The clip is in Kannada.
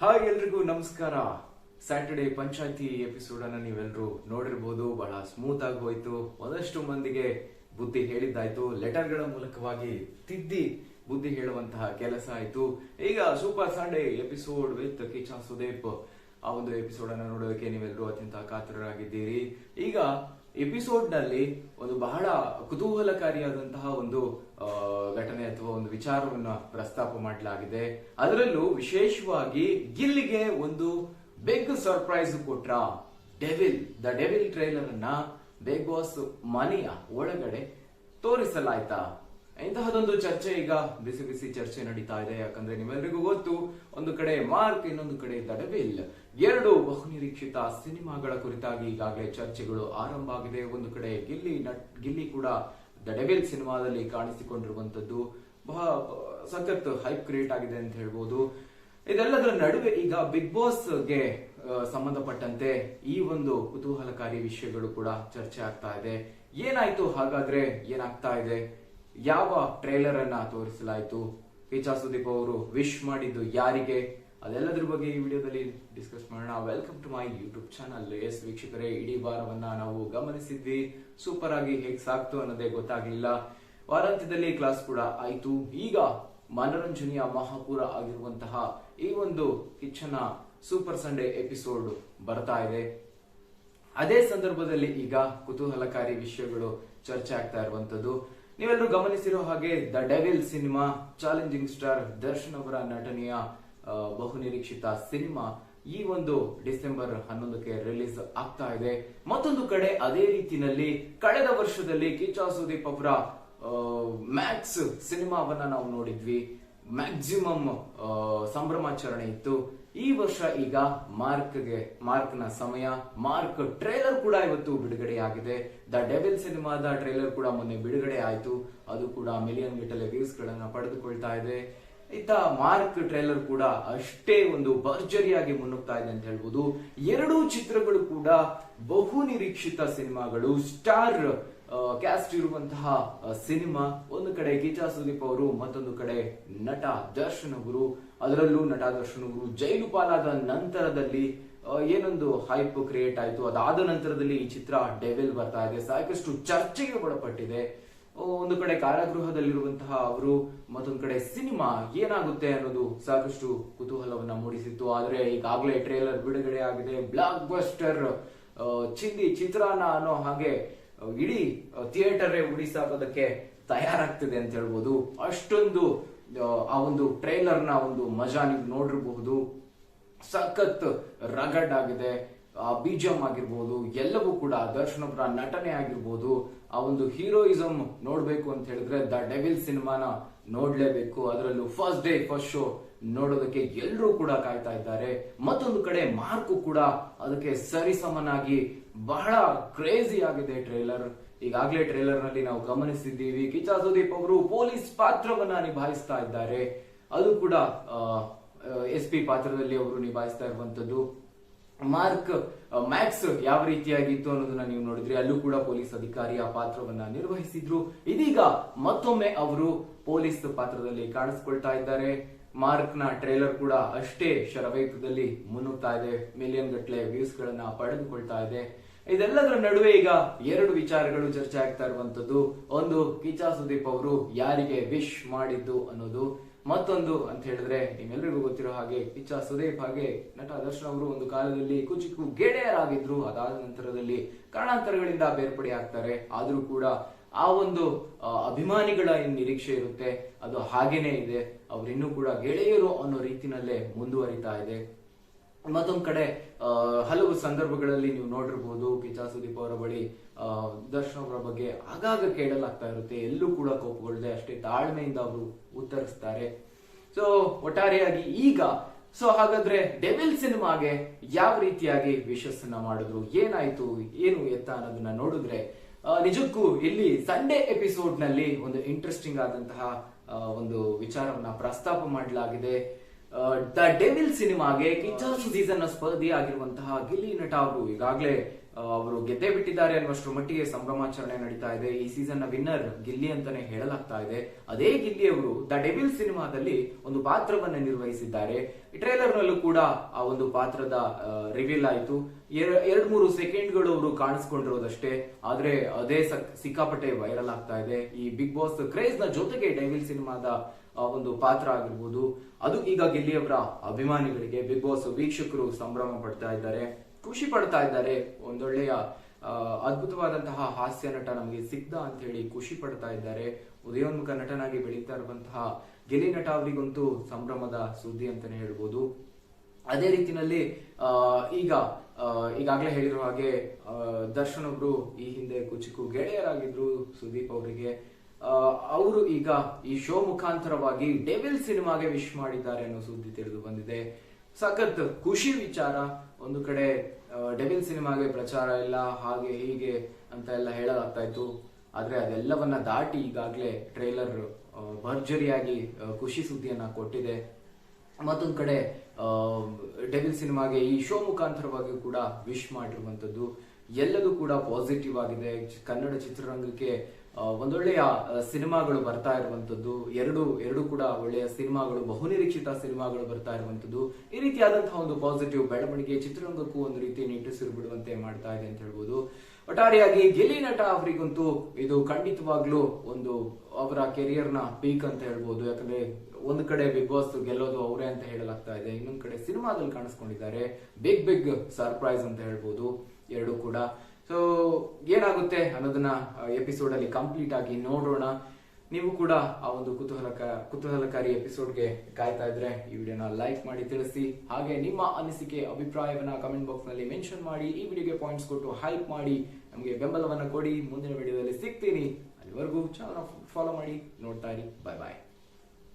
ಹಾಯ್ ಎಲ್ರಿಗೂ ನಮಸ್ಕಾರ. ಸ್ಯಾಟರ್ಡೆ ಪಂಚಾಯತಿ ಎಪಿಸೋಡ್ ಅನ್ನ ನೀವೆಲ್ಲರೂ ನೋಡಿರ್ಬೋದು. ಬಹಳ ಸ್ಮೂತ್ ಆಗಿ ಹೋಯ್ತು. ಒಂದಷ್ಟು ಮಂದಿಗೆ ಬುದ್ಧಿ ಹೇಳಿದ್ದಾಯ್ತು. ಲೆಟರ್ಗಳ ಮೂಲಕವಾಗಿ ತಿದ್ದಿ ಬುದ್ಧಿ ಹೇಳುವಂತಹ ಕೆಲಸ ಆಯ್ತು. ಈಗ super Sunday episode with Kichcha Sudeep ಆ ಒಂದು ಎಪಿಸೋಡ್ ಅನ್ನ ನೋಡೋದಕ್ಕೆ ನೀವೆಲ್ಲರೂ ಅತ್ಯಂತ ಕಾತರರಾಗಿದ್ದೀರಿ. ಈಗ ಎಪಿಸೋಡ್ನಲ್ಲಿ ಒಂದು ಬಹಳ ಕುತೂಹಲಕಾರಿಯಾದಂತಹ ಒಂದು ಘಟನೆ ಅಥವಾ ಒಂದು ವಿಚಾರವನ್ನ ಪ್ರಸ್ತಾಪ ಮಾಡಲಾಗಿದೆ. ಅದರಲ್ಲೂ ವಿಶೇಷವಾಗಿ ಗಿಲ್ಲಿಗೆ ಒಂದು ಬಿಗ್ ಸರ್ಪ್ರೈಸ್ ಕೊಟ್ರ ಡೆವಿಲ್, ದ ಡೆವಿಲ್ ಟ್ರೈಲರ್ ಅನ್ನ ಬಿಗ್ ಬಾಸ್ ಮನೆಯ ಒಳಗಡೆ ತೋರಿಸಲಾಯ್ತಾ? ಇಂತಹದೊಂದು ಚರ್ಚೆ ಈಗ ಬಿಸಿ ಬಿಸಿ ಚರ್ಚೆ ನಡೀತಾ ಇದೆ. ಯಾಕಂದ್ರೆ ನಿಮ್ಮೆಲ್ಲರಿಗೂ ಗೊತ್ತು, ಒಂದು ಕಡೆ ಮಾರ್ಕ್, ಇನ್ನೊಂದು ಕಡೆ ದ ಡೆವಿಲ್. ಎರಡು ಬಹುನಿರೀಕ್ಷಿತ ಸಿನಿಮಾಗಳ ಕುರಿತಾಗಿ ಈಗಾಗಲೇ ಚರ್ಚೆಗಳು ಆರಂಭ ಆಗಿದೆ. ಒಂದು ಕಡೆ ಗಿಲ್ಲಿ ನಟ್, ಗಿಲ್ಲಿ ಕೂಡ ದ ಡೆವಿಲ್ ಸಿನಿಮಾದಲ್ಲಿ ಕಾಣಿಸಿಕೊಂಡಿರುವಂತದ್ದು ಬಹಳ ಸಖತ್ ಹೈಪ್ ಕ್ರಿಯೇಟ್ ಆಗಿದೆ ಅಂತ ಹೇಳ್ಬೋದು. ಇದೆಲ್ಲದರ ನಡುವೆ ಈಗ ಬಿಗ್ ಬಾಸ್ಗೆ ಸಂಬಂಧಪಟ್ಟಂತೆ ಈ ಒಂದು ಕುತೂಹಲಕಾರಿ ವಿಷಯಗಳು ಕೂಡ ಚರ್ಚೆ ಆಗ್ತಾ ಇದೆ. ಏನಾಯ್ತು? ಹಾಗಾದ್ರೆ ಏನಾಗ್ತಾ ಇದೆ? ಯಾವ ಟ್ರೇಲರ್ ಅನ್ನ ತೋರಿಸಲಾಯಿತು? ಕಿಚಾ ಸುದೀಪ್ ಅವರು ವಿಶ್ ಮಾಡಿದ್ದು ಯಾರಿಗೆ? ಅದೆಲ್ಲದ್ರ ಬಗ್ಗೆ ಈ ವಿಡಿಯೋದಲ್ಲಿ ಡಿಸ್ಕಸ್ ಮಾಡೋಣ. Welcome to my YouTube channel S ವೀಕ್ಷಕರೇ, ಇಡೀ ವಾರವನ್ನ ನಾವು ಗಮನಿಸಿದ್ವಿ. ಸೂಪರ್ ಆಗಿ ಹೇಗ್ ಸಾಕ್ತು ಅನ್ನೋದೇ ಗೊತ್ತಾಗ್ಲಿಲ್ಲ. ವಾರಾಂತ್ಯದಲ್ಲಿ ಕ್ಲಾಸ್ ಕೂಡ ಆಯ್ತು. ಈಗ ಮನೋರಂಜನೆಯ ಮಹಾಪೂರ ಆಗಿರುವಂತಹ ಈ ಒಂದು ಕಿಚ್ಚನ ಸೂಪರ್ ಸಂಡೇ ಎಪಿಸೋಡ್ ಬರ್ತಾ ಇದೆ. ಅದೇ ಸಂದರ್ಭದಲ್ಲಿ ಈಗ ಕುತೂಹಲಕಾರಿ ವಿಷಯಗಳು ಚರ್ಚೆ ಆಗ್ತಾ ಇರುವಂತದ್ದು ನೀವೆಲ್ಲರೂ ಗಮನಿಸಿರೋ ಹಾಗೆ the Devil cinema, challenging star Darshan ಅವರ ನಟನೆಯ ಬಹುನಿರೀಕ್ಷಿತ ಸಿನಿಮಾ ಈ ಒಂದು ಡಿಸೆಂಬರ್ ಹನ್ನೊಂದಕ್ಕೆ ರಿಲೀಸ್ ಆಗ್ತಾ ಇದೆ. ಮತ್ತೊಂದು ಕಡೆ ಅದೇ ರೀತಿಯಲ್ಲಿ ಕಳೆದ ವರ್ಷದಲ್ಲಿ ಕಿಚಾ ಸುದೀಪ್ ಅವರ ಮ್ಯಾಕ್ಸ್ ಸಿನಿಮಾವನ್ನ ನಾವು ನೋಡಿದ್ವಿ. ಮ್ಯಾಕ್ಸಿಮಮ್ ಸಂಭ್ರಮಾಚರಣೆ ಇತ್ತು. ಈ ವರ್ಷ ಈಗ ಮಾರ್ಕ್ಗೆ, ಮಾರ್ಕ್ನ ಸಮಯ. ಮಾರ್ಕ್ ಟ್ರೇಲರ್ ಕೂಡ ಇವತ್ತು ಬಿಡುಗಡೆಯಾಗಿದೆ ದ ಡೆವಿಲ್ ಸಿನಿಮಾದ ಟ್ರೇಲರ್ ಕೂಡ ಮೊನ್ನೆ ಬಿಡುಗಡೆ ಆಯಿತು. ಅದು ಕೂಡ ಮಿಲಿಯನ್ ಗಟ್ಟಲೆ ವ್ಯೂಸ್ ಗಳನ್ನ ಪಡೆದುಕೊಳ್ತಾ ಇದೆ. ಇತ್ತ ಮಾರ್ಕ್ ಟ್ರೇಲರ್ ಕೂಡ ಅಷ್ಟೇ ಒಂದು ಭರ್ಜರಿಯಾಗಿ ಮುನ್ನುಗ್ತಾ ಇದೆ ಅಂತ ಹೇಳ್ಬೋದು. ಎರಡೂ ಚಿತ್ರಗಳು ಕೂಡ ಬಹು ನಿರೀಕ್ಷಿತ ಸಿನಿಮಾಗಳು. ಸ್ಟಾರ್ ಕ್ಯಾಸ್ಟ್ ಇರುವಂತಹ ಸಿನಿಮಾ, ಒಂದು ಕಡೆ ಗೀತಾ ಸುದೀಪ್ ಅವರು, ಮತ್ತೊಂದು ಕಡೆ ನಟ ದರ್ಶನ್ ಅವರು, ಅದರಲ್ಲೂ ನಟ ದರ್ಶನ್ ಅವರು ಜೈಲು ಪಾಲಾದ ನಂತರದಲ್ಲಿ ಏನೊಂದು ಹೈಪ್ ಕ್ರಿಯೇಟ್ ಆಯಿತು. ಅದಾದ ನಂತರದಲ್ಲಿ ಈ ಚಿತ್ರ ಡೆವಿಲ್ ಬರ್ತಾ ಇದೆ. ಸಾಕಷ್ಟು ಚರ್ಚೆಗೆ ಒಳಪಟ್ಟಿದೆ. ಒಂದು ಕಡೆ ಕಾರಾಗೃಹದಲ್ಲಿರುವಂತಹ ಅವರು, ಮತ್ತೊಂದು ಕಡೆ ಸಿನಿಮಾ ಏನಾಗುತ್ತೆ ಅನ್ನೋದು ಸಾಕಷ್ಟು ಕುತೂಹಲವನ್ನ ಮೂಡಿಸಿತ್ತು. ಆದ್ರೆ ಈಗಾಗಲೇ ಟ್ರೇಲರ್ ಬಿಡುಗಡೆ ಆಗಿದೆ. ಬ್ಲಾಕ್ ಬಸ್ಟರ್ ಚಿಂದಿ ಚಿತ್ರಾನ್ನ ಅನ್ನೋ ಹಾಗೆ ಇಡೀ ಥಿಯೇಟರ್ ಉಡಿಸಾಕೋದಕ್ಕೆ ತಯಾರಾಗ್ತಿದೆ ಅಂತ ಹೇಳ್ಬೋದು. ಅಷ್ಟೊಂದು ಆ, ಒಂದು ಟ್ರೈಲರ್ನ ಒಂದು ಮಜಾ ನೀವು ನೋಡಿರಬಹುದು. ಸಖತ್ ರಗಡ್ ಆಗಿದೆ ಆ ಬಿಜಿಎಂ ಆಗಿರ್ಬೋದು ಎಲ್ಲವೂ ಕೂಡ ದರ್ಶನ್ ಅವರ ನಟನೆ ಆಗಿರ್ಬೋದು. ಆ ಒಂದು ಹೀರೋಯಿಸಮ್ ನೋಡ್ಬೇಕು ಅಂತ ಹೇಳಿದ್ರೆ ದ ಡೆವಿಲ್ ಸಿನಿಮಾನ ನೋಡ್ಲೇಬೇಕು. ಅದರಲ್ಲೂ ಫಸ್ಟ್ ಡೇ ಫಸ್ಟ್ ಶೋ ನೋಡೋದಕ್ಕೆ ಎಲ್ಲರೂ ಕೂಡ ಕಾಯ್ತಾ ಇದ್ದಾರೆ. ಮತ್ತೊಂದು ಕಡೆ ಮಾರ್ಕು ಕೂಡ ಅದಕ್ಕೆ ಸರಿಸಮನಾಗಿ ಬಹಳ ಕ್ರೇಜಿ ಆಗಿದೆ ಟ್ರೇಲರ್ ಈಗಾಗಲೇ ಟ್ರೇಲರ್ನಲ್ಲಿ ನಾವು ಗಮನಿಸಿದ್ದೀವಿ. ಕಿಚಾ ಸುದೀಪ್ ಅವರು ಪೊಲೀಸ್ ಪಾತ್ರವನ್ನ ನಿಭಾಯಿಸ್ತಾ ಇದ್ದಾರೆ. ಅದು ಕೂಡ ಎಸ್ ಪಿ ಪಾತ್ರದಲ್ಲಿ ಅವರು ನಿಭಾಯಿಸ್ತಾ ಇರುವಂತದ್ದು ಮಾರ್ಕ್ ಮ್ಯಾಕ್ಸ್ ಯಾವ ರೀತಿಯಾಗಿತ್ತು ಅನ್ನೋದನ್ನ ನೀವು ನೋಡಿದ್ರಿ. ಅಲ್ಲೂ ಕೂಡ ಪೊಲೀಸ್ ಅಧಿಕಾರಿಯ ಪಾತ್ರವನ್ನ ನಿರ್ವಹಿಸಿದ್ರು. ಇದೀಗ ಮತ್ತೊಮ್ಮೆ ಅವರು ಪೊಲೀಸ್ ಪಾತ್ರದಲ್ಲಿ ಕಾಣಿಸ್ಕೊಳ್ತಾ ಇದ್ದಾರೆ. ಮಾರ್ಕ್ನ ಟ್ರೇಲರ್ ಕೂಡ ಅಷ್ಟೇ ಶರವೇಗದಲ್ಲಿ ಮುನ್ನುಗ್ತಾ ಇದೆ. ಮಿಲಿಯನ್ ಗಟ್ಟಲೆ ವ್ಯೂಸ್ ಗಳನ್ನ ಪಡೆದುಕೊಳ್ತಾ ಇದೆ. ಇದೆಲ್ಲದರ ನಡುವೆ ಈಗ ಎರಡು ವಿಚಾರಗಳು ಚರ್ಚೆ ಆಗ್ತಾ ಇರುವಂತದ್ದು ಒಂದು ಕಿಚಾ ಸುದೀಪ್ ಅವರು ಯಾರಿಗೆ ವಿಶ್ ಮಾಡಿದ್ದು ಅನ್ನೋದು. ಮತ್ತೊಂದು ಅಂತ ಹೇಳಿದ್ರೆ ನಿಮ್ಮೆಲ್ಲರಿಗೂ ಗೊತ್ತಿರೋ ಹಾಗೆ ಕಿಚ್ಚ ಸುದೀಪ್ ಹಾಗೆ ನಟ ದರ್ಶನ್ ಅವರು ಒಂದು ಕಾಲದಲ್ಲಿ ಕುಚಿಕು ಗೆಳೆಯರಾಗಿದ್ರು. ಅದಾದ ನಂತರದಲ್ಲಿ ಕಾರಣಾಂತರಗಳಿಂದ ಬೇರ್ಪಡೆ ಆಗ್ತಾರೆ. ಆದ್ರೂ ಕೂಡ ಆ ಒಂದು ಅಭಿಮಾನಿಗಳ ಏನ್ ನಿರೀಕ್ಷೆ ಇರುತ್ತೆ. ಅದು ಹಾಗೇನೆ ಇದೆ. ಅವರಿನ್ನೂ ಕೂಡ ಗೆಳೆಯರು ಅನ್ನೋ ರೀತಿನಲ್ಲೇ ಮುಂದುವರಿತಾ ಇದೆ. ಮತ್ತೊಂದ್ ಕಡೆ ಹಲವು ಸಂದರ್ಭಗಳಲ್ಲಿ ನೀವು ನೋಡಿರ್ಬೋದು ಕಿಚಾ ಸುದೀಪ್ ಅವರ ಬಳಿ ದರ್ಶನ್ ಅವರ ಬಗ್ಗೆ ಆಗಾಗ ಕೇಳಲಾಗ್ತಾ ಇರುತ್ತೆ. ಎಲ್ಲೂ ಕೂಡ ಕೋಪಗೊಳ್ಳದೆ ಅಷ್ಟೇ ತಾಳ್ಮೆಯಿಂದ ಅವರು ಉತ್ತರಿಸ್ತಾರೆ. ಸೊ ಒಟ್ಟಾರೆಯಾಗಿ ಈಗ ಸೊ ಹಾಗಾದ್ರೆ ಡೆವಿಲ್ ಸಿನಿಮಾಗೆ ಯಾವ ರೀತಿಯಾಗಿ ವಿಶಸ್ಸನ್ನ ಮಾಡಿದ್ರು? ಏನಾಯ್ತು? ಏನು ಎತ್ತ ಅನ್ನೋದನ್ನ ನೋಡಿದ್ರೆ ನಿಜಕ್ಕೂ ಇಲ್ಲಿ ಸಂಡೇ ಎಪಿಸೋಡ್ನಲ್ಲಿ ಒಂದು ಇಂಟ್ರೆಸ್ಟಿಂಗ್ ಆದಂತಹ ಒಂದು ವಿಚಾರವನ್ನ ಪ್ರಸ್ತಾಪ ಮಾಡಲಾಗಿದೆ. ದ ಡೆವಿಲ್ ಸಿನಿಮಾಗೆ ಕಿಚ್ಚ ಸೀಸನ್ನ ಸ್ಪರ್ಧಿ ಆಗಿರುವಂತಹ ಗಿಲ್ಲಿ ನಟ ಅವರು ಈಗಾಗಲೇ ಅವರು ಗೆದ್ದೇ ಬಿಟ್ಟಿದ್ದಾರೆ ಅನ್ನುವಷ್ಟರ ಮಟ್ಟಿಗೆ ಸಂಭ್ರಮಾಚರಣೆ ನಡೀತಾ ಇದೆ. ಈ ಸೀಸನ್ನ ವಿನ್ನರ್ ಗಿಲ್ಲಿ ಅಂತಾನೆ ಹೇಳಲಾಗ್ತಾ ಇದೆ. ಅದೇ ಗಿಲ್ಲಿ ಅವರು ದ ಡೆವಿಲ್ ಸಿನಿಮಾದಲ್ಲಿ ಒಂದು ಪಾತ್ರವನ್ನ ನಿರ್ವಹಿಸಿದ್ದಾರೆ. ಟ್ರೇಲರ್ ನಲ್ಲೂ ಕೂಡ ಆ ಒಂದು ಪಾತ್ರದ ರಿವೀಲ್ ಆಯಿತು. ಎರಡ್ ಮೂರು ಸೆಕೆಂಡ್ಗಳು ಅವರು ಕಾಣಿಸ್ಕೊಂಡಿರೋದಷ್ಟೇ. ಆದ್ರೆ ಅದೇ ಸಕ್- ಸಿಕ್ಕಾಪಟ್ಟೆ ವೈರಲ್ ಆಗ್ತಾ ಇದೆ. ಈ ಬಿಗ್ ಬಾಸ್ ಕ್ರೇಜ್ನ ಜೊತೆಗೆ ಡೆವಿಲ್ ಸಿನಿಮಾದ ಒಂದು ಪಾತ್ರ ಆಗಿರ್ಬೋದು. ಅದು ಈಗ ಗಿಲ್ಲಿಯವರ ಅಭಿಮಾನಿಗಳಿಗೆ, ಬಿಗ್ ಬಾಸ್ ವೀಕ್ಷಕರು ಸಂಭ್ರಮ ಪಡ್ತಾ ಇದ್ದಾರೆ. ಖುಷಿ ಪಡ್ತಾ ಇದ್ದಾರೆ. ಒಂದೊಳ್ಳೆಯ ಅದ್ಭುತವಾದಂತಹ ಹಾಸ್ಯ ನಟ ನಮಗೆ ಸಿಗ್ದ ಅಂತ ಹೇಳಿ ಖುಷಿ ಪಡ್ತಾ ಇದ್ದಾರೆ. ಉದಯೋನ್ಮುಖ ನಟನಾಗಿ ಬೆಳೀತಾ ಇರುವಂತಹ ಗೆಲಿ ನಟ ಅವರಿಗಂತೂ ಸಂಭ್ರಮದ ಸುದ್ದಿ ಅಂತಾನೆ ಹೇಳ್ಬೋದು. ಅದೇ ರೀತಿನಲ್ಲಿ ಈಗ ಈಗಾಗಲೇ ಹೇಳಿರುವ ಹಾಗೆ ದರ್ಶನ್ ಅವರು ಈ ಹಿಂದೆ ಕುಚಿಕು ಗೆಳೆಯರಾಗಿದ್ರು ಸುದೀಪ್ ಅವರಿಗೆ. ಅವರು ಈಗ ಈ ಶೋ ಮುಖಾಂತರವಾಗಿ ಡೆವಿಲ್ ಸಿನಿಮಾಗೆ ವಿಶ್ ಮಾಡಿದ್ದಾರೆ ಅನ್ನೋ ಸುದ್ದಿ ತಿಳಿದು ಬಂದಿದೆ. ಸಖತ್ ಖುಷಿ ವಿಚಾರ. ಒಂದು ಕಡೆ ಡೆವಿಲ್ ಸಿನಿಮಾಗೆ ಪ್ರಚಾರ ಇಲ್ಲ, ಹಾಗೆ ಹೀಗೆ ಅಂತ ಎಲ್ಲ ಹೇಳಲಾಗ್ತಾ ಇತ್ತು. ಆದ್ರೆ ಅದೆಲ್ಲವನ್ನ ದಾಟಿ ಈಗಾಗಲೇ ಟ್ರೈಲರ್ ಭರ್ಜರಿಯಾಗಿ ಖುಷಿ ಸುದ್ದಿಯನ್ನ ಕೊಟ್ಟಿದೆ. ಮತ್ತೊಂದು ಕಡೆ ಡೆವಿಲ್ ಸಿನಿಮಾಗೆ ಈ ಶೋ ಮುಖಾಂತರವಾಗಿ ಕೂಡ ವಿಶ್ ಮಾಡಿರುವಂತದ್ದು ಎಲ್ಲದೂ ಕೂಡ ಪಾಸಿಟಿವ್ ಆಗಿದೆ. ಕನ್ನಡ ಚಿತ್ರರಂಗಕ್ಕೆ ಒಂದೊಳ್ಳೆಯ ಸಿನಿಮಾಗಳು ಬರ್ತಾ ಇರುವಂತದ್ದು ಎರಡು ಎರಡು ಕೂಡ ಒಳ್ಳೆಯ ಸಿನಿಮಾಗಳು, ಬಹುನಿರೀಕ್ಷಿತ ಸಿನಿಮಾಗಳು ಬರ್ತಾ ಇರುವಂತದ್ದು ಈ ರೀತಿಯಾದಂತಹ ಒಂದು ಪಾಸಿಟಿವ್ ಬೆಳವಣಿಗೆ, ಚಿತ್ರರಂಗಕ್ಕೂ ಒಂದು ರೀತಿ ನಿಟ್ಟುಸಿರು ಬಿಡುವಂತೆ ಮಾಡ್ತಾ ಇದೆ ಅಂತ ಹೇಳ್ಬೋದು. ಒಟ್ಟಾರೆಯಾಗಿ ಗೆಲ್ಲಿ ನಟ ಅವರಿಗಂತೂ ಇದು ಖಂಡಿತವಾಗ್ಲೂ ಒಂದು ಅವರ ಕೆರಿಯರ್ನ ಪೀಕ್ ಅಂತ ಹೇಳ್ಬೋದು. ಯಾಕಂದ್ರೆ ಒಂದು ಕಡೆ ಬಿಗ್ ಬಾಸ್ ಗೆಲ್ಲೋದು ಅವರೇ ಅಂತ ಹೇಳಲಾಗ್ತಾ ಇದೆ. ಇನ್ನೊಂದ್ ಕಡೆ ಸಿನಿಮಾದಲ್ಲಿ ಕಾಣಿಸ್ಕೊಂಡಿದ್ದಾರೆ. ಬಿಗ್ ಬಿಗ್ ಸರ್ಪ್ರೈಸ್ ಅಂತ ಹೇಳ್ಬೋದು. ಎರಡು ಕೂಡ. ಸೊ ಏನಾಗುತ್ತೆ ಅನ್ನೋದನ್ನ ಎಪಿಸೋಡ್ ಅಲ್ಲಿ ಕಂಪ್ಲೀಟ್ ಆಗಿ ನೋಡೋಣ. ನೀವು ಕೂಡ ಆ ಒಂದು ಕುತೂಹಲಕ, ಕುತೂಹಲಕಾರಿ ಎಪಿಸೋಡ್ಗೆ ಕಾಯ್ತಾ ಇದ್ರೆ ಈ ವಿಡಿಯೋನ ಲೈಕ್ ಮಾಡಿ, ತಿಳಿಸಿ. ಹಾಗೆ ನಿಮ್ಮ ಅನಿಸಿಕೆ, ಅಭಿಪ್ರಾಯವನ್ನ ಕಮೆಂಟ್ ಬಾಕ್ಸ್ನಲ್ಲಿ ಮೆನ್ಷನ್ ಮಾಡಿ. ಈ ವಿಡಿಯೋಗೆ ಪಾಯಿಂಟ್ಸ್ ಕೊಟ್ಟು ಹೈಪ್ ಮಾಡಿ. ನಮಗೆ ಬೆಂಬಲವನ್ನ ಕೊಡಿ. ಮುಂದಿನ ವಿಡಿಯೋದಲ್ಲಿ ಸಿಗ್ತೀನಿ. ಅಲ್ಲಿವರೆಗೂ ಚಾನಲ್ ಫಾಲೋ ಮಾಡಿ. ನೋಡ್ತಾ ಇರಿ. ಬಾಯ್ ಬಾಯ್